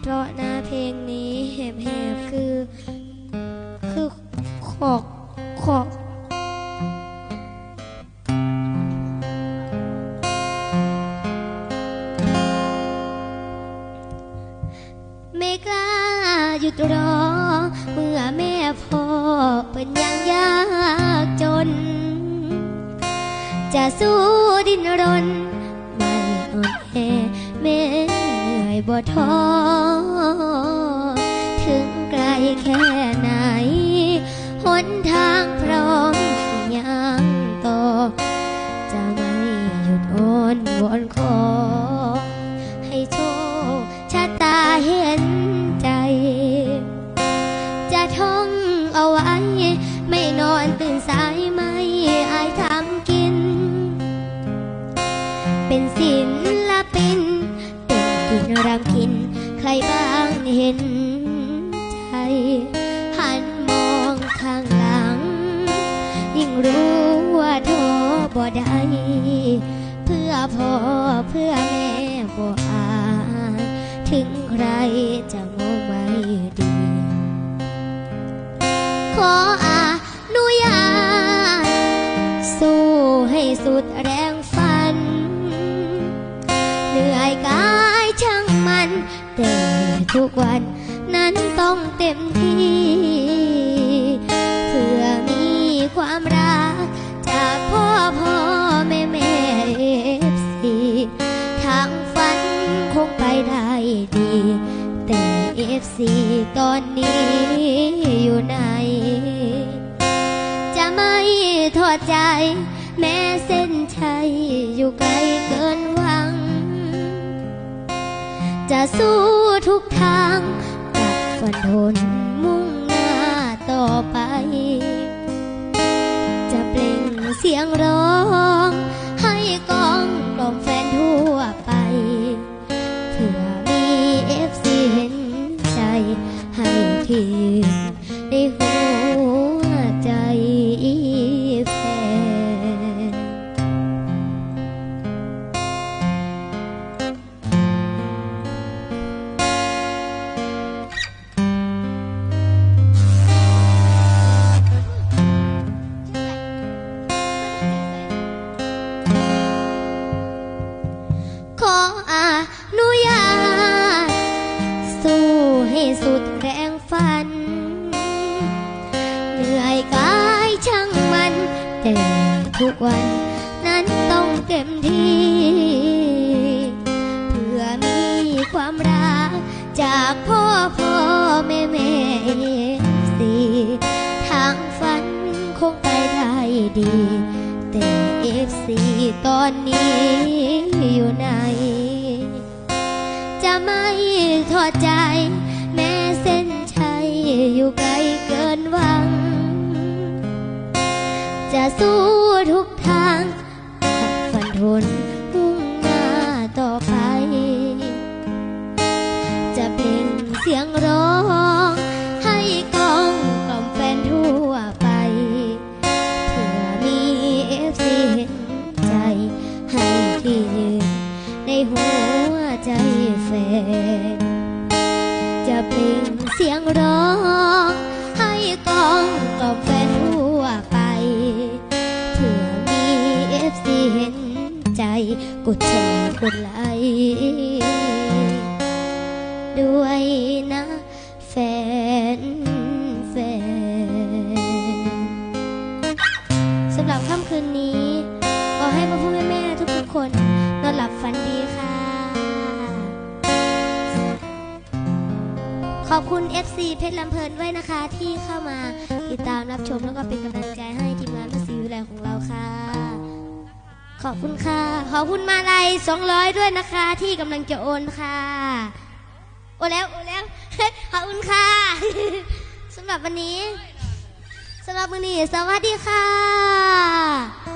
เพราะหน้าเพลงนี้แหบๆคือ คือขอกขอกไม่กล้าหยุดรอ เมื่อแม่พ่อเป็นยังยากจน จะสู้ดิ้นรน บ่ท้อถึงไกลแค่ไหน หนทางพร้อมยังต่อ จะไม่หยุดอ้อนวอนขอ ให้โชคชะตาเห็นใจ จะท่องเอาไว้ ไม่นอนตื่นสายไม่อายทำกิน เป็นศิลปินเต้นกิน รำกิน ใครบ้างเห็นใจ หันมองข้างหลัง ยิ่งรู้ว่าโทอบ่ได้เพื่อพ่อเพื่อแม่บ่อายถึงใครจะมองไม่ดีขอ ทุกวัน นั้นต้องเต็มที่ เพื่อมีความรัก จากพ่อพ่อแม่แม่เอฟซีทางฝันคงไปได้ดี แต่เอฟซีตอนนี้อยู่ไหน จะไม่ทอดใจ แม้เส้นชัยอยู่ไกลเกินหวัง จะสู้ ทุกทางกัดฟันทนมุ่งหน้าต่อไป จะเปล่งเสียงร้อง แต่ทุกวันนั้นต้องเต็มที่ เพื่อมีความรัก จากพ่อพ่อแม่แม่สีทางฝันคงไปได้ดี แต่เอฟซีตอนนี้อยู่ไหน จะไม่ทอดใจ แม้เส้นชัยอยู่ไกลเกินหวัง จะสู้ทุกทางขันทนมุ่งหน้าต่อไป จะเปล่งเสียงร้อง ให้กองกล่อมแฟนทั่วไปเพื่อมีเอฟซีเห็นใจ ให้ที่ยืนในหัวใจแฟน จะเปล่งเสียงร้อง ให้กองกล่อมแฟน กดแชร์กดไลค์ด้วยนะแฟนแฟนสำหรับค่ำคืนนี้ขอให้พ่อพ่อแม่แม่ทุกๆคนนอนหลับฝันดีค่ะ ขอบคุณ FC เพชรลำเพลินด้วยนะคะ ที่เข้ามาติดตามรับชมแล้วก็เป็นกำลังใจให้ทีมงานพัสีวิไลของเราค่ะ ขอบคุณค่ะ ขอบคุณมาลัยสองร้อยด้วยนะคะ ที่กำลังจะโอนค่ะ โอนแล้วโอนแล้ว ขอบคุณค่ะสำหรับวันนี้สำหรับวันนี้ สวัสดีค่ะ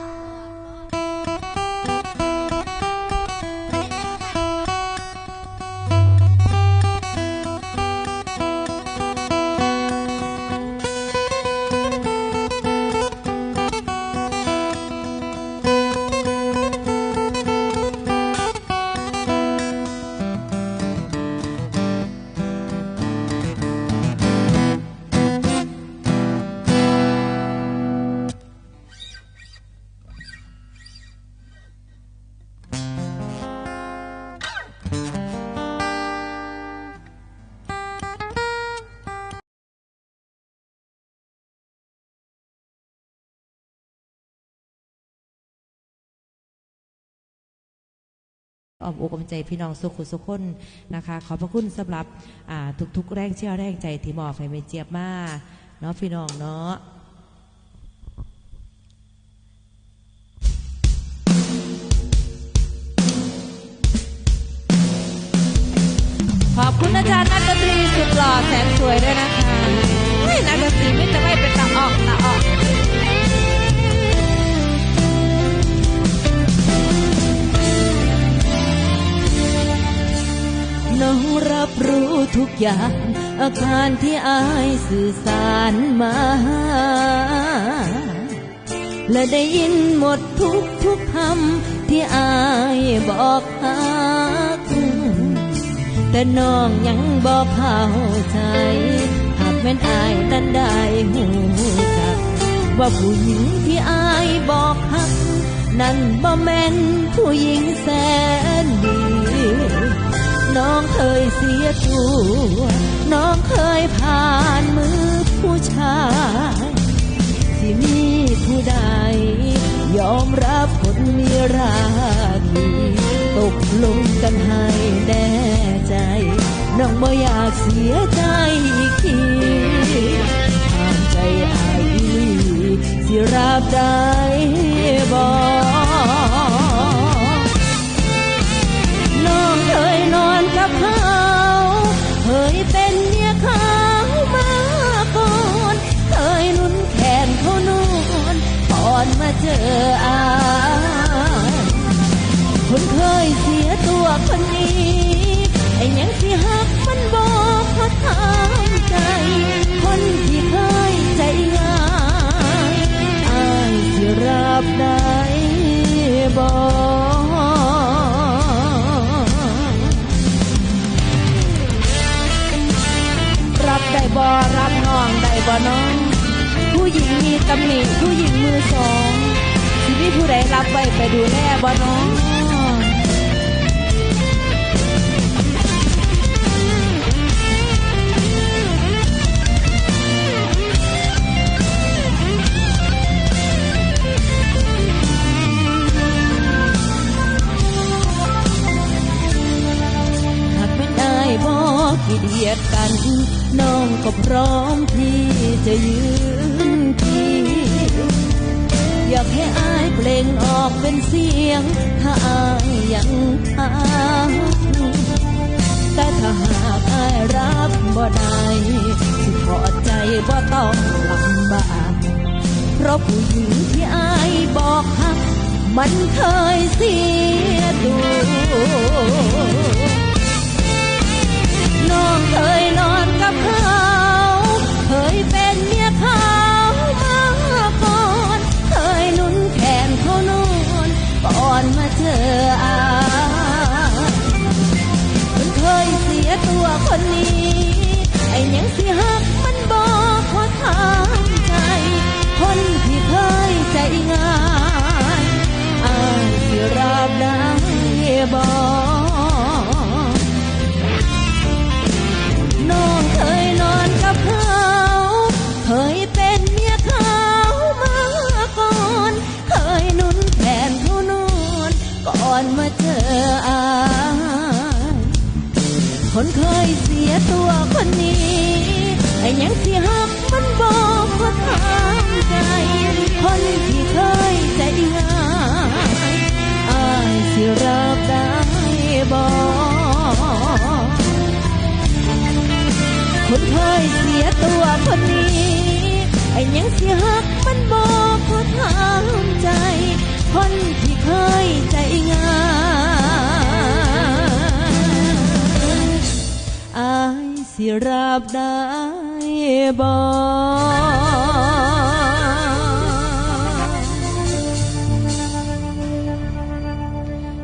ออมอกอมใจพี่น้องสุขุสุขคนนะคะ ขอบพระคุณสำหรับทุกๆ แรงเชื่อแรงใจที่มอบให้แม่เจี๊ยบมาเนาะพี่น้องเนาะขอบคุณอาจารย์นักดนตรีสุดหล่อแสนสวยด้วยนะคะเฮ้ยนักดนตรีไม่จะไม่เป็นตาออกตาออก น้องรับรู้ทุกอย่าง อาการที่อายสื่อสารมา และได้ยินหมดทุกทุกคำที่อายบอกหักแต่น้องยังบอกเข้าใจ หากแม่นอายนั้นได้หูจัก ว่าผู้หญิงที่อายบอกหัก นั้นบ่แม่นผู้หญิงแสนดี น้องเคยเสียตัว น้องเคยผ่านมือผู้ชายที่มีผู้ใด ยอมรับคนมีราคีตกลงกันให้แน่ใจ น้องบ่อยากเสียใจอีกทีทางใจอายสิรับได้บอก คนเคยเสียตัวคนนี้ ไอ้ยังที่หักมันบอกเขาทางใจ คนที่เคยใจง่ายอายสิรับได้บอกรับได้บ่รับน้องได้บ่น้อง ผู้หญิงมีตำหนิผู้หญิงมือสองชีวิตผู้ใดรับไว้ไปดูแลบ่น้อง บอกกี่เดียดกัน น้องก็พร้อมที่จะยืนทีอยากให้อายเปล่งออกเป็นเสียง ถ้าอายยังทางแต่ถ้าหากอายรับบ่ได้สิขอใจบ่ต้องลำบากเพราะผู้หญิงที่อายบอกหักมันเคยเสียตัว น้องเคยนอนกับเขาเคยเป็นเมียเขามาก่อนเคยนุ่นแขนเขานอนก่อนมาเจออายคนเคยเสียตัวคนนี้ไอ้ยังสิหักมันบอกขอทางใจ คนที่เคยใจง่ายอายสิรับได้บอก เคยเสียตัวคนนี้ไอ้ยังสิหักมันบอกว่าทางใจ คนที่เคยใจง่ายอายสิรับได้บอกคนเคยเสียตัวคนนี้ไอ้ยังเสียหักมันบอกขอถามใจ คนที่ สิรับได้บอ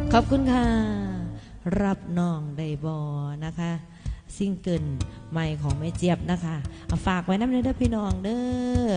กขอบคุณค่ะ รับน้องได้บอนะคะ ซิงเกิลใหม่ของแม่เจี๊ยบนะคะ เอาฝากไว้น้ำเด้อพี่น้องเด้อ